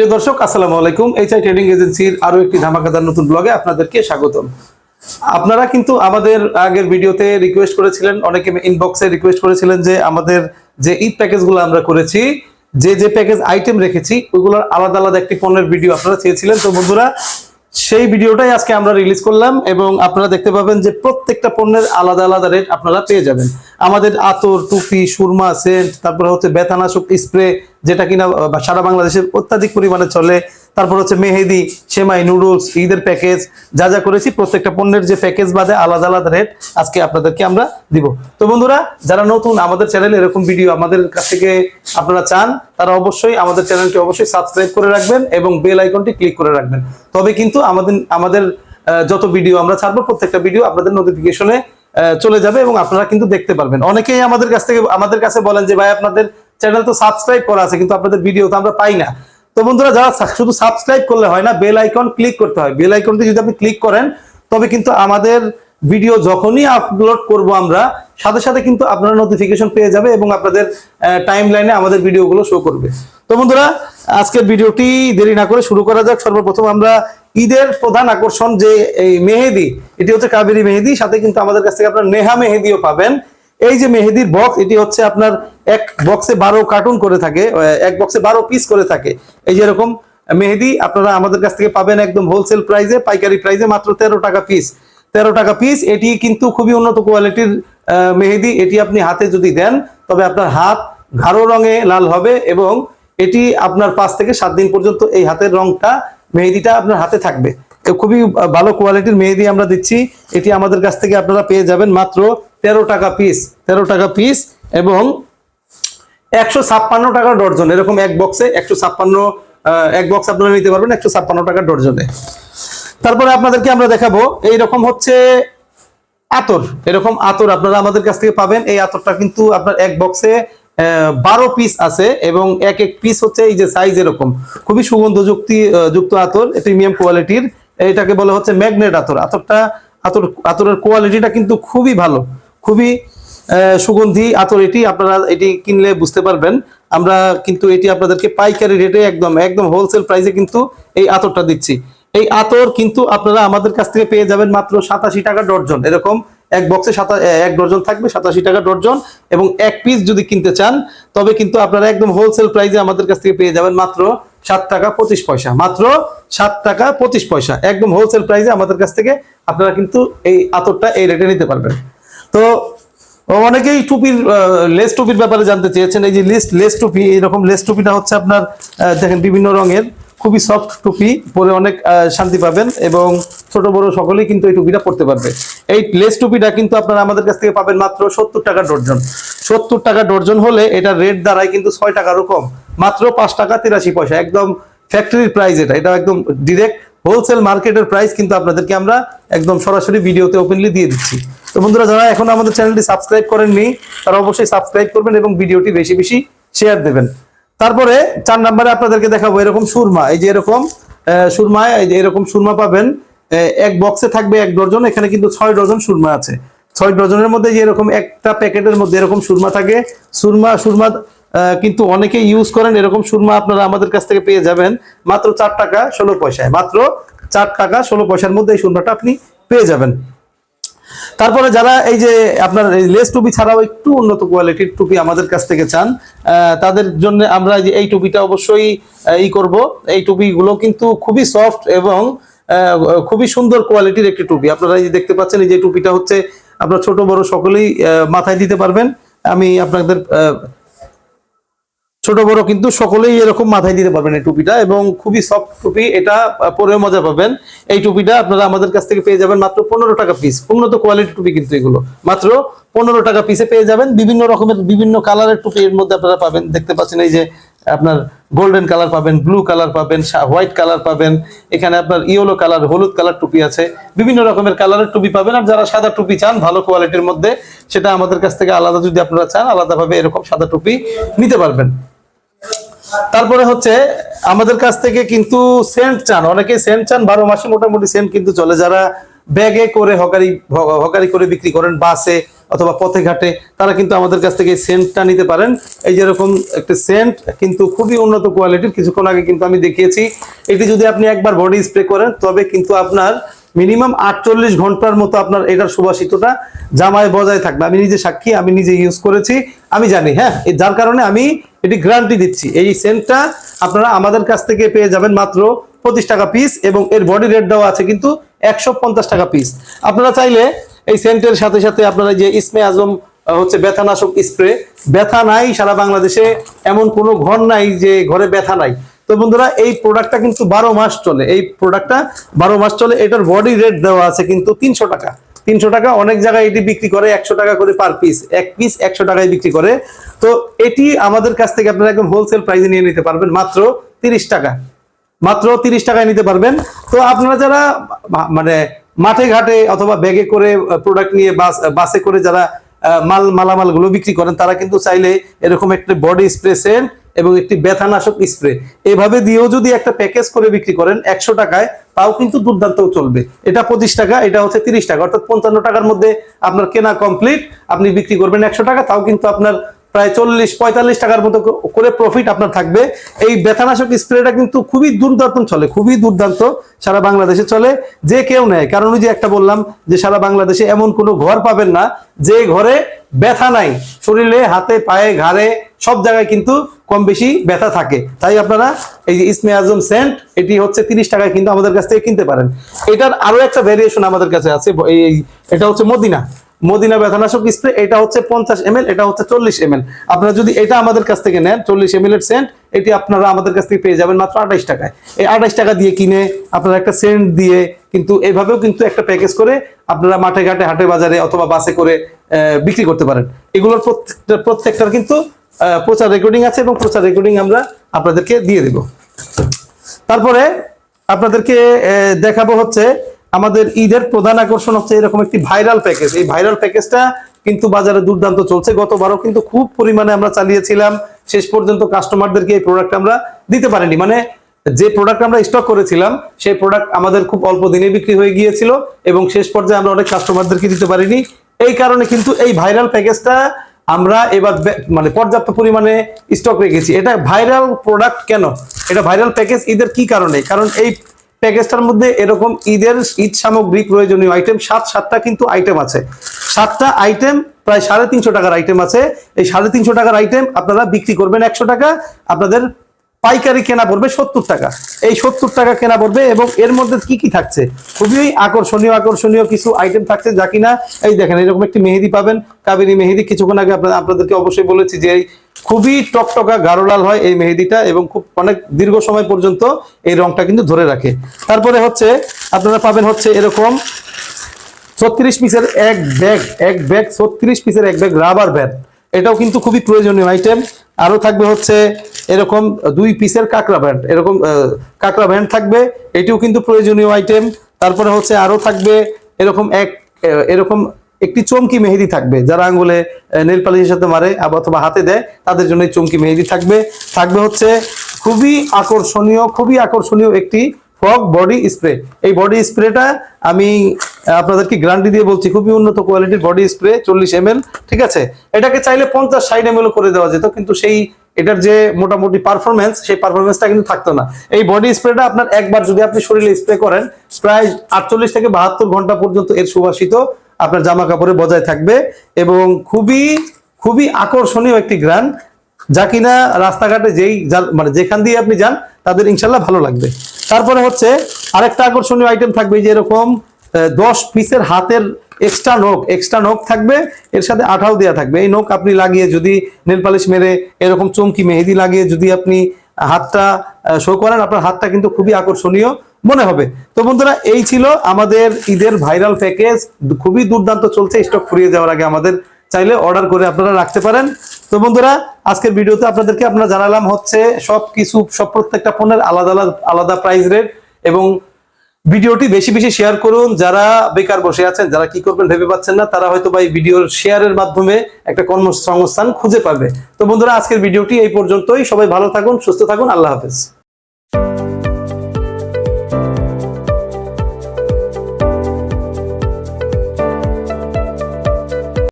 প্রিয় দর্শক, আসসালামু আলাইকুম। এইচআই ট্রেডিং এজেন্সির আরও একটি ধামাকাদার নতুন ব্লগে আপনাদেরকে স্বাগতম। আপনারা কিন্তু আমাদের আগের ভিডিওতে রিকোয়েস্ট করেছিলেন, অনেকে ইনবক্সে রিকোয়েস্ট করেছিলেন যে আমাদের যে ঈদ প্যাকেজগুলো আমরা করেছি, যে যে প্যাকেজ আইটেম রেখেছি, ওইগুলোর আলাদা আলাদা একটি পণ্যের ভিডিও আপনারা চেয়েছিলেন। তো বন্ধুরা সেই ভিডিওটাই আজকে আমরা রিলিজ করলাম এবং আপনারা দেখতে পাবেন যে প্রত্যেকটা পণ্যের আলাদা আলাদা রেট আপনারা পেয়ে যাবেন। আমাদের আতর, টুপি, সুরমা, সেন্ট, তারপরে হচ্ছে বেথানাশক স্প্রে যেটা কিনা সারা বাংলাদেশে অত্যাধিক পরিমাণে চলে। তারপর হচ্ছে মেহেদি, সেমাই নুডলস ঈদের প্যাকেজ যা যা করেছি, প্রত্যেকটা পণ্যের যে প্যাকেজ বাদে আলাদা আলাদা রেট আজকে আপনাদেরকে আমরা দিব। তো বন্ধুরা, যারা নতুন আমাদের চ্যানেলে এরকম ভিডিও আমাদের কাছ থেকে আপনারা চান, তারা অবশ্যই আমাদের চ্যানেলটি অবশ্যই সাবস্ক্রাইব করে রাখবেন এবং বেল আইকনটি ক্লিক করে রাখবেন। তবে কিন্তু আমাদের আমাদের যত ভিডিও আমরা ছাড়বো, প্রত্যেকটা ভিডিও আপনাদের নোটিফিকেশনে চলে যাবে এবং আপনারা কিন্তু দেখতে পারবেন। অনেকেই আমাদের কাছ থেকে, আমাদের কাছে বলেন যে, ভাই, আপনাদের চ্যানেল তো সাবস্ক্রাইব করা আছে, কিন্তু আপনাদের ভিডিও তো আমরা পাই না। তো বন্ধুরা, যারা শুধু সাবস্ক্রাইব করলে হয় না বেল আইকন ক্লিক করতে হয়। বেল আইকনটি যদি আপনি ক্লিক করেন, তবে কিন্তু আমাদের ভিডিও যখনই আপলোড করব আমরা, সাথে সাথে কিন্তু আপনারা নোটিফিকেশন পেয়ে যাবে এবং আপনাদের টাইম লাইনে আমাদের ভিডিওগুলো শো করবে। তো বন্ধুরা, আজকের ভিডিওটি দেরি না করে শুরু করা যাক। সর্বপ্রথম আমরা ঈদের প্রধান আকর্ষণ যে এই মেহেদি, এটি হচ্ছে কাবেরি মেহেদি। সাথে কিন্তু আমাদের কাছ থেকে আপনারা নেহা মেহেদিও পাবেন। এই যে মেহেদির বক্স এটি হচ্ছে আপনার এক বক্সে বারো কার্টুন করে থাকে এক বক্সে বারো পিস করে থাকে। এই যে এরকম, মেহেদি, আপনারা আমাদের কাছ থেকে পাবেন একদম হোলসেল প্রাইসে পাইকারি প্রাইসে মাত্র তেরো টাকা পিস তেরো টাকা পিস এটি কিন্তু খুবই উন্নত কোয়ালিটির মেহেদি। এটি আপনি হাতে যদি দেন, তবে আপনার হাত ঘাড়ো রঙে লাল হবে এবং এটি আপনার পাঁচ থেকে সাত দিন পর্যন্ত এই হাতের রংটা, মেহেদিটা আপনার হাতে থাকবে। খুবই ভালো কোয়ালিটির মেহেদি আমরা দিচ্ছি। এটি আমাদের কাছ থেকে আপনারা পেয়ে যাবেন মাত্র তেরো টাকা পিস তেরো টাকা পিস এবং একশো ছাপ্পান্ন টাকা ডর্জন। এরকম এক বক্সে একশো ছাপ্পান্ন এক বক্স আপনারা নিতে পারবেন একশো ছাপ্পান্ন টাকা ডর্জনে। তারপরে আপনাদেরকে আমরা দেখাবো, এইরকম হচ্ছে আতর। এরকম আতর আপনারা আমাদের কাছ থেকে পাবেন। এই আতরটা কিন্তু আপনার এক বক্সে বারো পিস আছে এবং এক এক পিস হচ্ছে এই যে সাইজ এরকম। খুবই সুগন্ধ যুক্তি যুক্ত আতর প্রিমিয়াম কোয়ালিটির এটাকে বলা হচ্ছে ম্যাগনেট আতর। আতরটা, আতর, আতরের কোয়ালিটিটা কিন্তু খুবই ভালো। খুবই সুগন্ধি আতর এটি আপনারা এটি কিনলে বুঝতে পারবেন। আমরা কিন্তু এটি আপনাদেরকে পাইকারি রেটে একদম একদম হোলসেল প্রাইসে কিন্তু এই আতরটা দিচ্ছি। এই আতর কিন্তু আপনারা আমাদের কাছ থেকে পেয়ে যাবেন মাত্র সাতাশি টাকা ডর্জন। এরকম এক বক্সে সাতা এক ডর্জন থাকবে, সাতাশি টাকা ডর্জন এবং এক পিস যদি কিনতে চান, তবে কিন্তু আপনারা একদম হোলসেল প্রাইসে আমাদের কাছ থেকে পেয়ে যাবেন মাত্র সাত টাকা পঁচিশ পয়সা। মাত্র সাত টাকা পঁচিশ পয়সা। একদম হোলসেল প্রাইসে আমাদের কাছ থেকে আপনারা কিন্তু এই আতরটা এই রেটে নিতে পারবেন। তো অনেকেই টুপির লেস টুপির ব্যাপারে জানতে চেয়েছেন। এই যে লিস্ট লেস টুপি এরকম লেস টুপিটা হচ্ছে আপনার দেখেন বিভিন্ন রঙের, খুবই সফট টুপি পরে অনেক শান্তি পাবেন এবং ছোট বড় সকলেই কিন্তু এই টুপিটা পড়তে পারবে। এই লেস টুপিটা কিন্তু আপনারা আমাদের কাছ থেকে পাবেন মাত্র সত্তর টাকা ডর্জন। সত্তর টাকা ডর্জন হলে এটা রেট দাঁড়ায় কিন্তু ছয় টাকারও কম। মাত্র পাঁচ টাকা তিরাশি পয়সা, একদম ফ্যাক্টরির প্রাইস এটা। এটা একদম ডিরেক্ট হোলসেল মার্কেটের প্রাইস কিন্তু আপনাদেরকে আমরা একদম সরাসরি ভিডিওতে ওপেনলি দিয়ে দিচ্ছি। তো বন্ধুরা যারা এখন আমাদের চ্যানেলটি সাবস্ক্রাইব করেননি তারা অবশ্যই সাবস্ক্রাইব করবেন এবং ভিডিওটি বেশি বেশি শেয়ার দেবেন। তারপরে চার নাম্বারে আপনাদেরকে দেখাবো এরকম সুরমা। এই যে এরকম আহ, সুরমা এই যে এরকম সুরমা পাবেন এক বক্সে থাকবে এক ডজন এখানে কিন্তু ছয় ডজন সুরমা আছে। ছয় ডজনের মধ্যে যে এরকম একটা প্যাকেটের মধ্যে এরকম সুরমা থাকে সুরমা সুরমা কিন্তু অনেকে ইউজ করেন, এরকম সুরমা আপনারা আমাদের কাছ থেকে পেয়ে যাবেন। মাত্র চার টাকা, ষোলো পয়সায়। মাত্র চার টাকা, ষোলো পয়সার মধ্যে এই সুরমাটা আপনি পেয়ে যাবেন। তারপরে যারা এই যে আপনার লেস টুপি ছাড়াও একটু উন্নত কোয়ালিটির টুপি আমাদের কাছ থেকে চান তাদের জন্য আমরা যে এই টুপিটা অবশ্যই ই করব। এই টুপিগুলো কিন্তু খুবই সফট এবং খুবই সুন্দর কোয়ালিটির একটি টুপি। আপনারা এই যে দেখতে পাচ্ছেন, এই যে টুপিটা হচ্ছে আপনার ছোট, বড় সকলেই মাথায় দিতে পারবেন। আমি আপনাদের ছোট বড় কিন্তু সকলেই এরকম মাথায় দিতে পারবেন এই টুপিটা এবং খুবই সফট টুপি, এটা পরেও মজা পাবেন। এই টুপিটা আপনারা আমাদের কাছ থেকে পেয়ে যাবেন মাত্র পনেরো টাকা পিস উন্নত কোয়ালিটি টুপি কিন্তু এগুলো। মাত্র পনেরো টাকা পিসে পেয়ে যাবেন। বিভিন্ন রকমের, বিভিন্ন কালারের টুপি এর মধ্যে আপনারা পাবেন। দেখতে পাচ্ছেন এই যে আপনার গোল্ডেন কালার পাবেন ব্লু কালার পাবেন হোয়াইট কালার পাবেন। এখানে আপনার ইয়েলো কালার হলুদ কালার টুপি আছে। বিভিন্ন রকমের কালারের টুপি পাবেন। আর যারা সাদা টুপি চান, ভালো কোয়ালিটির মধ্যে, সেটা আমাদের কাছ থেকে আলাদা যদি আপনারা চান, আলাদাভাবে এরকম সাদা টুপি নিতে পারবেন। তারপরে হচ্ছে আমাদের কাছ থেকে কিন্তু সেন্ট চান অনেকে সেন্ট চান, বারো মাসে মোটামুটি সেন্ট কিন্তু চলে। যারা ব্যাগে করে হকারি হকারি করে বিক্রি করেন, বাসে অথবা পথে ঘাটে, তারা কিন্তু আমাদের কাছ থেকে সেন্টটা নিতে পারেন। এই যেরকম একটা সেন্ট কিন্তু খুবই উন্নত কোয়ালিটির, কিছুক্ষণ আগে কিন্তু আমি দেখিয়েছি। এটি যদি আপনি একবার বডি স্প্রে করেন, তবে কিন্তু আপনার মিনিমাম আটচল্লিশ ঘণ্টার মতো আপনার এটার সুবাসিতটা জামায় বজায় থাকবে। আমি নিজে সাক্ষী, আমি নিজে ইউজ করেছি, আমি জানি হ্যাঁ? যার কারণে আমি এটি গ্যারান্টি দিচ্ছি। এই সেন্টটা আপনারা আমাদের কাছ থেকে পেয়ে যাবেন মাত্র পঁচিশ টাকা পিস এবং এর বডি রেট দেওয়া আছে কিন্তু একশো পঞ্চাশ টাকা পিস আপনারা চাইলে এই সেন্টের সাথে সাথে আপনারা যে ইসমে আজম হচ্ছে ব্যথানাশক স্প্রে ব্যথা নাই সারা বাংলাদেশে, এমন কোনো ঘর নাই যে ঘরে ব্যথা নাই। তো বন্ধুরা, এই প্রোডাক্টটা কিন্তু বারো মাস চলে। এই প্রোডাক্টটা বারো মাস চলে। এটার বডি রেট দেওয়া আছে কিন্তু তিনশো টাকা। তিনশো টাকা, অনেক জায়গায় এটি বিক্রি করে একশো টাকা করে পার পিস এক পিস একশো টাকায় বিক্রি করে। তো এটি আমাদের কাছ থেকে আপনারা একদম হোলসেল প্রাইসে নিয়ে নিতে পারবেন মাত্র তিরিশ টাকা। মাত্র তিরিশ টাকায় নিতে পারবেন। তো আপনারা যারা মানে মাঠে ঘাটে অথবা ব্যাগে করে প্রোডাক্ট নিয়ে বাস, বাসে করে যারা মাল মালামালগুলো বিক্রি করেন, তারা কিন্তু চাইলে এরকম একটা বডি স্প্রে সেন্ট এবং একটি ব্যথানাশক স্প্রে। এভাবে দিয়েও যদি একটা প্যাকেজ করে বিক্রি করেন একশো টাকায়, তাও কিন্তু দুর্দান্ত চলবে। এটা পঁচিশ টাকা, এটা হচ্ছে তিরিশ টাকা, অর্থাৎ পঞ্চান্ন টাকার মধ্যে আপনার কেনা কমপ্লিট আপনি বিক্রি করবেন একশো টাকা, তাও কিন্তু আপনার প্রায় চল্লিশ, পঁয়তাল্লিশ টাকার মতো করে প্রফিট আপনার থাকবে। এই ব্যথানাশক স্প্রেটা কিন্তু খুবই দুর্দান্ত চলে, খুবই দুর্দান্ত, সারা বাংলাদেশে চলে, যে কেউ নেয়। কারণ ওই যে একটা বললাম যে সারা বাংলাদেশে এমন কোনো ঘর পাবেন না, যে ঘরে ব্যথা নাই, শরীরে, হাতে, পায়ে, ঘাড়ে সব জায়গায় কিন্তু কম বেশি ব্যথা থাকে। তাই আপনারা এই যে ইসমে আজম সেন্ট, এটি হচ্ছে তিরিশ টাকায় কিন্তু আমাদের কাছ থেকে কিনতে পারেন। এটার আরও একটা ভেরিয়েশন আমাদের কাছে আছে, এই এটা হচ্ছে মদিনা। মদিনা ব্যথানাশক স্প্রে এটা হচ্ছে পঞ্চাশ এম এটা হচ্ছে চল্লিশ এম আপনারা যদি এটা আমাদের কাছ থেকে নেন, চল্লিশ এম এর সেন্ট, এটি আপনারা আমাদের কাছ থেকে পেয়ে যাবেন মাত্র আঠাইশ টাকায়। এই আঠাইশ টাকা দিয়ে কিনে আপনারা একটা সেন্ট দিয়ে কিন্তু এভাবেও কিন্তু একটা প্যাকেজ করে আপনারা মাঠে ঘাটে, হাটে বাজারে অথবা বাসে করে বিক্রি করতে পারেন। এগুলোর প্রত্যেকটা, প্রত্যেকটার কিন্তু প্রচার রেকর্ডিং আছে এবং প্রচার রেকর্ডিং আমরা আপনাদেরকে দিয়ে দেব। তারপরে আপনাদেরকে দেখাবো হচ্ছে আমাদের ঈদের প্রধান আকর্ষণ হচ্ছে এরকম একটি ভাইরাল প্যাকেজ এই ভাইরাল প্যাকেজটা কিন্তু বাজারে দুর্দান্ত চলছে। গতবারও কিন্তু খুব পরিমাণে আমরা চালিয়েছিলাম। শেষ পর্যন্ত কাস্টমারদেরকে এই প্রোডাক্ট আমরা দিতে পারিনি। মানে যে প্রোডাক্ট আমরা স্টক করেছিলাম, সেই প্রোডাক্ট আমাদের খুব অল্প দিনে বিক্রি হয়ে গিয়েছিল এবং শেষ পর্যায়ে আমরা অনেক কাস্টমারদেরকে দিতে পারিনি। এই কারণে কিন্তু এই ভাইরাল প্যাকেজটা আমরা এবার মানে পর্যাপ্ত পরিমাণে স্টক রেখেছি। এটা ভাইরাল প্রোডাক্ট কেন? এটা ভাইরাল প্যাকেজ ঈদের কি কারণে? কারণ এই প্যাকেজটার মধ্যে এরকম ঈদের ঈদ সামগ্রী প্রয়োজনীয় আইটেম সাত, সাতটা কিন্তু আইটেম আছে। সাতটা আইটেম প্রায় সাড়ে তিনশো টাকার আইটেম আছে। এই সাড়ে তিনশো টাকার আইটেম আপনারা বিক্রি করবেন একশো টাকা। আপনাদের পাইকারি কেনা পড়বে সত্তর টাকা। এই সত্তর টাকা কেনা পড়বে এবং এর মধ্যে কি কি থাকছে? খুবই আকর্ষণীয় আকর্ষণীয় কিছু আইটেম থাকছে যা কিনা, এই দেখেন, এরকম একটি মেহেদি পাবেন, কাবেরি মেহেদি। কিছুক্ষণ আগে আপনাদেরকে অবশ্যই বলেছি যে খুবই টকটকা গাঢ় লাল হয় এই মেহেদিটা এবং খুব অনেক দীর্ঘ সময় পর্যন্ত এই রংটা কিন্তু ধরে রাখে। তারপরে হচ্ছে, আপনারা পাবেন হচ্ছে এরকম ছত্রিশ পিসের এক ব্যাগ এক ব্যাগ, ছত্রিশ পিসের এক ব্যাগ রাবার ব্যাগ। এটাও কিন্তু খুবই প্রয়োজনীয় আইটেম আরও থাকবে হচ্ছে এরকম দুই পিসের কাঁকড়া ব্যান্ড এরকম কাঁকড়া ব্যান্ড থাকবে, এটিও কিন্তু প্রয়োজনীয় আইটেম তারপরে হচ্ছে আরও থাকবে এরকম এক এরকম একটি চমকি মেহেদি থাকবে, যারা আঙ্গুলে নেল পালিশের সাথে মারে অথবা হাতে দেয়, তাদের জন্য চমকি মেহেদি থাকবে। থাকবে হচ্ছে খুবই আকর্ষণীয় খুবই আকর্ষণীয় একটি ফগ বডি স্প্রে। এই বডি স্প্রেটা আমি আপনাদেরকে গ্যারান্টি দিয়ে বলছি, খুবই উন্নত কোয়ালিটির বডি স্প্রে, চল্লিশ এম ঠিক আছে? এটাকে চাইলে পঞ্চাশ, ষাট এম করে দেওয়া যেত, কিন্তু সেই, এটার যে মোটামুটি পারফরমেন্স সেই পারফরমেন্সটা কিন্তু থাকতো না। এই বডি স্প্রেটা আপনার একবার যদি আপনি শরীরে স্প্রে করেন, প্রায় আটচল্লিশ থেকে বাহাত্তর ঘণ্টা পর্যন্ত এর সুবাসিত আপনার জামা কাপড়ে বজায় থাকবে এবং খুবই খুবই আকর্ষণীয় একটি গ্রান, যা কিনা রাস্তাঘাটে যেই মানে যেখান দিয়ে আপনি যান, তাদের ইনশাল্লাহ ভালো লাগবে। তারপরে হচ্ছে আরেকটা আকর্ষণীয় আইটেম থাকবে যে এরকম দশ পিসের হাতের এক্সট্রা নোক এক্সট্রা নোক থাকবে, এর সাথে আঠাও দেওয়া থাকবে। এই নোক আপনি লাগিয়ে যদি নেল পালিশ মেরে এরকম চমকি, মেহেদি লাগিয়ে যদি আপনি হাতটা শো করেন, আপনার হাতটা কিন্তু খুবই আকর্ষণীয় মনে হবে। তো বন্ধুরা, এই ছিল আমাদের ঈদের ভাইরাল প্যাকেজ খুবই দুর্দান্ত চলছে স্টক ফুরিয়ে যাওয়ার আগে আমাদের। চাইলে অর্ডার করে আপনারা রাখতে পারেন। তো বন্ধুরা, আজকের ভিডিওতে আপনাদেরকে আমরা জানালাম হচ্ছে সব কিছু সব প্রত্যেকটা পণ্যের আলাদা আলাদা আলাদা প্রাইস রেট এবং ভিডিওটি বেশি বেশি শেয়ার করুন। যারা বেকার বসে আছেন, যারা কি করবেন ভেবে পাচ্ছেন না, তারা হয়তো বা এই ভিডিওর শেয়ারের মাধ্যমে একটা কর্মসংস্থান খুঁজে পাবে। তো বন্ধুরা, আজকের ভিডিওটি এই পর্যন্তই। সবাই ভালো থাকুন, সুস্থ থাকুন। আল্লাহ হাফেজ।